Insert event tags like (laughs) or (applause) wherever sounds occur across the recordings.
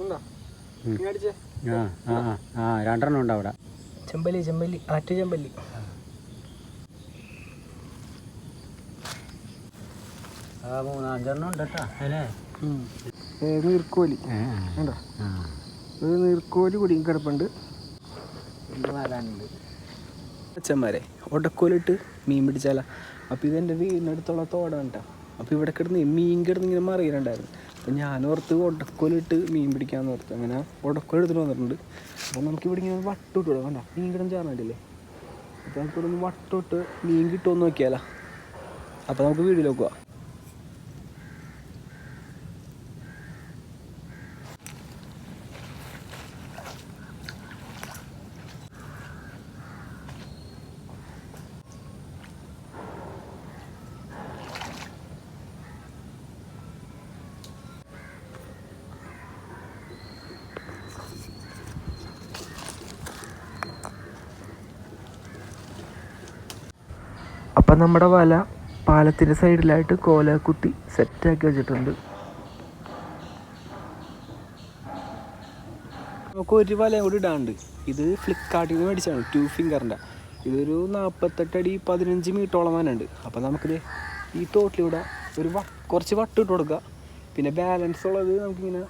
ആ ആ ആ, ആ രണ്ടെണ്ണം ഉണ്ട് അവിടെ. ചെമ്പല്ലി ചെമ്പല്ലി ആറ്റു ചെമ്പല്ലി. ആ മൂന്നഞ്ചെണ്ണം ഉണ്ട് കേട്ടോ അല്ലേ? നീർക്കോലി. ഉണ്ടോ? ഒരു നീർക്കോലി കുടിയും കിടപ്പുണ്ട്. വരാനുണ്ട്. അച്ഛന്മാരെ ഒടക്കോലിട്ട് മീൻ പിടിച്ചാലാ. അപ്പോൾ ഇതെന്റെ വീടിനടുത്തുള്ള തോടാണ് കേട്ടോ. അപ്പോൾ ഇവിടെ കിടന്ന് മീൻ കിടന്ന് ഇങ്ങനെ മറിയുന്നുണ്ടായിരുന്നു. അപ്പോൾ ഞാൻ ഓർത്ത് ഒടക്കോലിട്ട് മീൻ പിടിക്കാമെന്ന് ഓർത്ത്. അങ്ങനെ ഒടക്കോൽ എടുത്തിട്ട് വന്നിട്ടുണ്ട്. അപ്പം നമുക്ക് ഇവിടെ ഇങ്ങനെ വട്ടിട്ട് വിടാം കണ്ടോ? മീൻ കിടന്ന് ചേർന്നിട്ടില്ലേ അപ്പോൾ നമുക്ക് ഇവിടെ ഒന്ന് വട്ടിട്ട് മീൻ കിട്ടുമെന്ന് നോക്കിയാലോ. അപ്പോൾ നമുക്ക് വീഡിയോ നോക്കുക അപ്പം നമ്മുടെ വല പാലത്തിന്റെ സൈഡിലായിട്ട് കോല കുത്തി സെറ്റാക്കി വെച്ചിട്ടുണ്ട്. നമുക്ക് ഒരു വലയും കൂടി ഇടാണ്ട് ഇത് ഫ്ലിപ്കാർട്ടിൽ നിന്ന് മേടിച്ചാണ് ടു ഫിംഗറിന്റെ ഇതൊരു നാൽപ്പത്തെട്ട് അടി പതിനഞ്ച് മീറ്ററോളം വനുണ്ട് അപ്പോൾ നമുക്കിത് ഈ തോട്ടിലൂടെ ഒരു വ കുറച്ച് വട്ട് ഇട്ട് കൊടുക്കുക. പിന്നെ ബാലൻസ് ഉള്ളത് നമുക്കിങ്ങനെ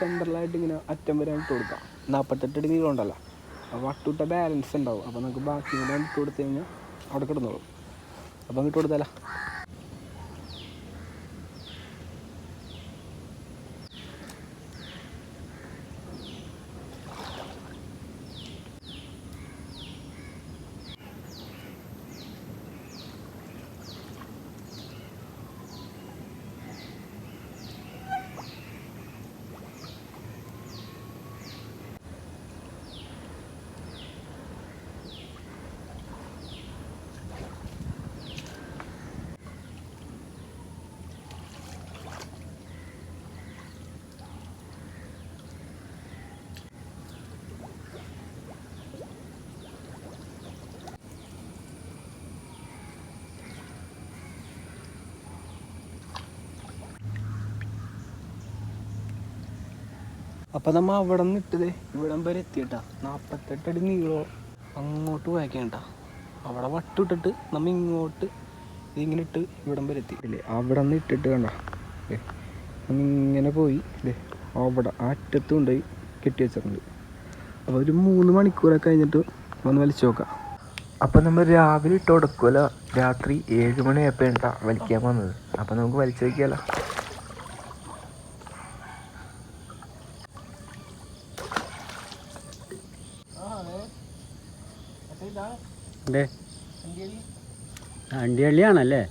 സെന്ററിലായിട്ട് ഇങ്ങനെ അറ്റം വരെ ഇട്ട് കൊടുക്കാം. നാൽപ്പത്തെട്ട് അടി നീളം ഉണ്ടല്ലോ അപ്പോൾ വട്ടിട്ട ബാലൻസ് ഉണ്ടാവും. അപ്പോൾ നമുക്ക് ബാക്കി കൂടെ ഇട്ട് കൊടുത്തു കഴിഞ്ഞാൽ അവിടെ കിടന്നോളും. അപ്പം ഇട്ട് കൊടുത്താലോ അപ്പം നമ്മ അവിടെ നിന്ന് ഇട്ടത് ഇവിടം വരെ എത്തിയിട്ടാ. അടി നീളോ. അങ്ങോട്ട് വായിക്കണ്ട അവിടെ വട്ടിട്ടിട്ട് നമ്മ ഇങ്ങോട്ട് ഇതിങ്ങനെ ഇട്ട് ഇവിടം വരെ എത്തി. ഇല്ലേ അവിടെ നിന്ന് ഇട്ടിട്ട് കണ്ട? ഇങ്ങനെ പോയി. ഇല്ലേ അവിടെ ആ അറ്റത്ത് കൊണ്ടുപോയി കെട്ടി വെച്ചിട്ടുണ്ട്. അപ്പോൾ ഒരു മൂന്ന് മണിക്കൂറൊക്കെ കഴിഞ്ഞിട്ട് ഒന്ന് വലിച്ചു നോക്കാം. അപ്പം നമ്മൾ രാവിലെ ഇട്ട് കൊടുക്കുമല്ലോ രാത്രി ഏഴ് മണിയായപ്പോ വലിക്കാൻ വന്നത്? അപ്പം നമുക്ക് വലിച്ചു വയ്ക്കാമല്ലോ എന്തേ അണ്ടിയള്ളിയാണല്ലേ?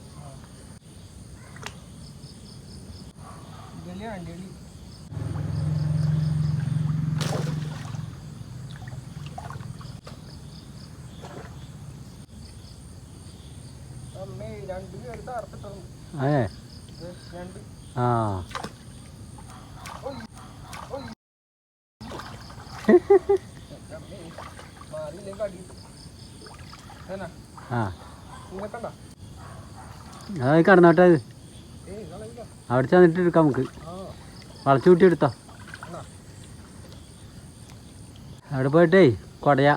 അതെ. ആ. (laughs) (laughs) ആ. അത് കടന്നോട്ടെ അത്. അവിടെ ചെന്നിട്ട് എടുക്കാം നമുക്ക്. വളച്ചു കൂട്ടി എടുത്തോ? അവിടെ പോയിട്ടേ കൊടയ.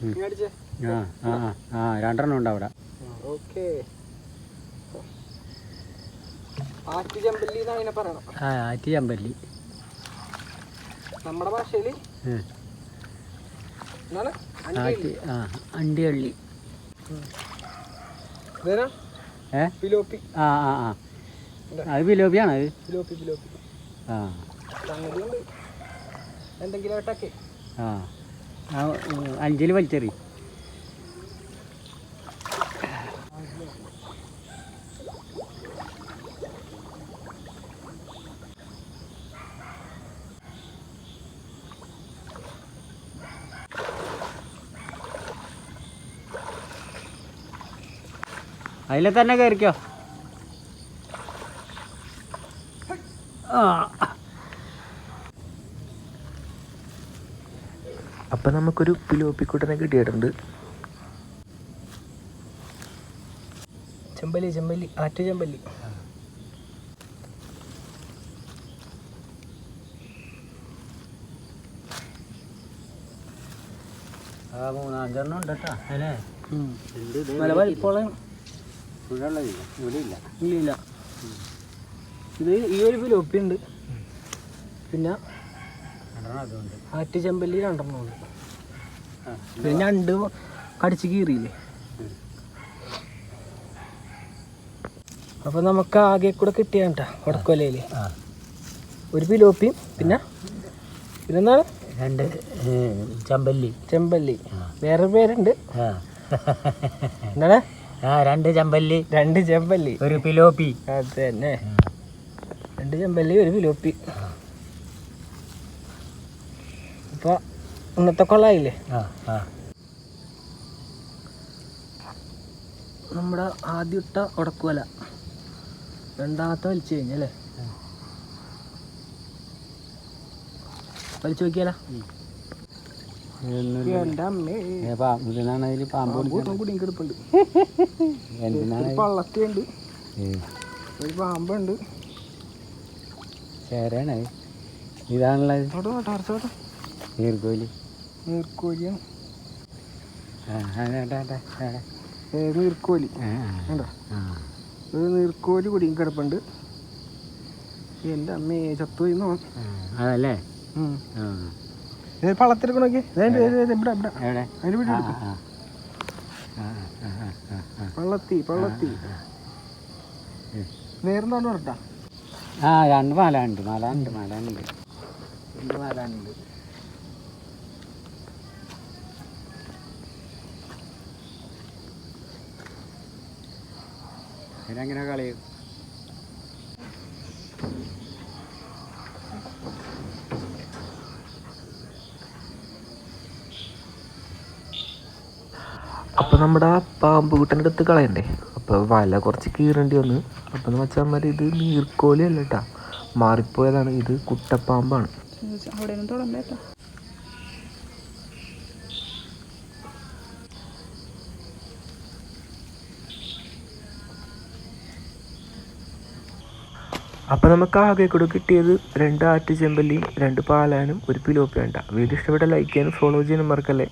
ഉം. ആ ആ ആ, ആ രണ്ടെണ്ണം ഉണ്ട് അവിടെ. ഓക്കെ. ആറ്റു ചെമ്പല്ലി എന്ന് അതിനെ പറയണം ആ ആറ്റി ചമ്പല്ലി നമ്മുടെ ഭാഷയിൽ ആ അണ്ടിയള്ളി. ഇതേനാ ഏ? പിലോപ്പി ആ ആ ആ. അത് പിലോപ്പിയാണ് അത്? പിലോപ്പി പിലോപ്പി ആ. എന്തെങ്കിലും ആ. അഞ്ചിൽ വലിച്ചെറി. അതിലെ തന്നെ കയറിക്കോ അപ്പൊ നമുക്കൊരു പിലോപ്പിക്കുട്ടനെ കിട്ടിയിട്ടുണ്ട്. ചെമ്പല്ലി ചെമ്പല്ലി ആറ്റു ചെമ്പല്ലി. ആ മൂന്നാഞ്ചെണ്ണം ഉണ്ട് കേട്ടോ അല്ലേ ഉണ്ട് ഇത് നല്ല വലിപ്പമുള്ള ഇവിടെ ഉള്ളതില്ല ഇവിടെ ഇല്ല. ഇത് ഈ ഒരു ഫിലോപ്പി ഉണ്ട് പിന്നെ ആറ്റ് അതുണ്ട്. ആറ്റു ചെമ്പല്ലി രണ്ടെണ്ണം ഉണ്ട്. പിന്നെ രണ്ട് കടിച്ച് കീറിയില്ലേ? അപ്പൊ നമുക്ക് ആകെ കൂടെ കിട്ടിയാട്ടാ വടക്കൊലയിൽ ആ ഒരു പിലോപ്പിയും പിന്നെ പിന്നെന്താണ് രണ്ട് ചെമ്പല്ലി. ചമ്പല്ലി. വേറെ പേരുണ്ട്. എന്താണ്? ആ രണ്ട് ചെമ്പല്ലി. രണ്ട് ചെമ്പല്ലി. ഒരു പിലോപ്പി. അത് തന്നെ രണ്ട് ചെമ്പല്ലി ഒരു പിലോപ്പി. അപ്പൊ ഇന്നത്തെ കൊള്ളായില്ലേ നമ്മുടെ ആദ്യം ഇട്ട ഉടക്കുവല. രണ്ടാമത്തെ വലിച്ചു കഴിഞ്ഞല്ലേ വലിച്ചു നോക്കിയാലോ? അതിൽ പാമ്പ് കൂടി പള്ളത്തിയുണ്ട്. ഒരു പാമ്പുണ്ട്. ഇതാണുള്ളത്? നീർക്കോലി. നീർക്കോലിയാണ്. നീർക്കോലി. ഒരു നീർക്കോലി കിടപ്പുണ്ട്. എന്റെ അമ്മേ ചത്തു ആ, അതല്ലേ? ആ. പള്ളത്തിലെടുക്കണ നോക്കി ഇവിടെ ഇവിടെ എവിടെ അതിന് വീട് ആ, എടുക്കും ആ, ആ, ആ, ആ, ആ, ആ. പള്ളത്തി പള്ളത്തി വേറെന്താണ് പറഞ്ഞാ ആ രണ്ട് മല ഉണ്ട് മല ഉണ്ട് മാല ഉണ്ട് രണ്ട് കളയും അപ്പോൾ നമ്മുടെ ആ പാമ്പ് കുട്ടന്റെ അടുത്ത് കളയണ്ടേ? അപ്പോൾ വല കുറച്ച് കീറേണ്ടി വന്ന്. അപ്പം എന്ന് വെച്ചാൽ ഇത് നീർക്കോലി അല്ല കേട്ടാ മാറിപ്പോയതാണ്. ഇത് കുട്ടപ്പാമ്പാണ്. അപ്പോൾ നമുക്ക് ആകെ കൂടെ കിട്ടിയത് രണ്ട് ആറ്റ് ചെമ്പല്ലിയും രണ്ട് പാലാനും ഒരു പിലോപ്പിയും വേണ്ട വീഡിയോ ഇഷ്ടപ്പെട്ട ലൈക്ക് ചെയ്യാനും ഫോളോ ചെയ്യാനും മറക്കല്ലേ?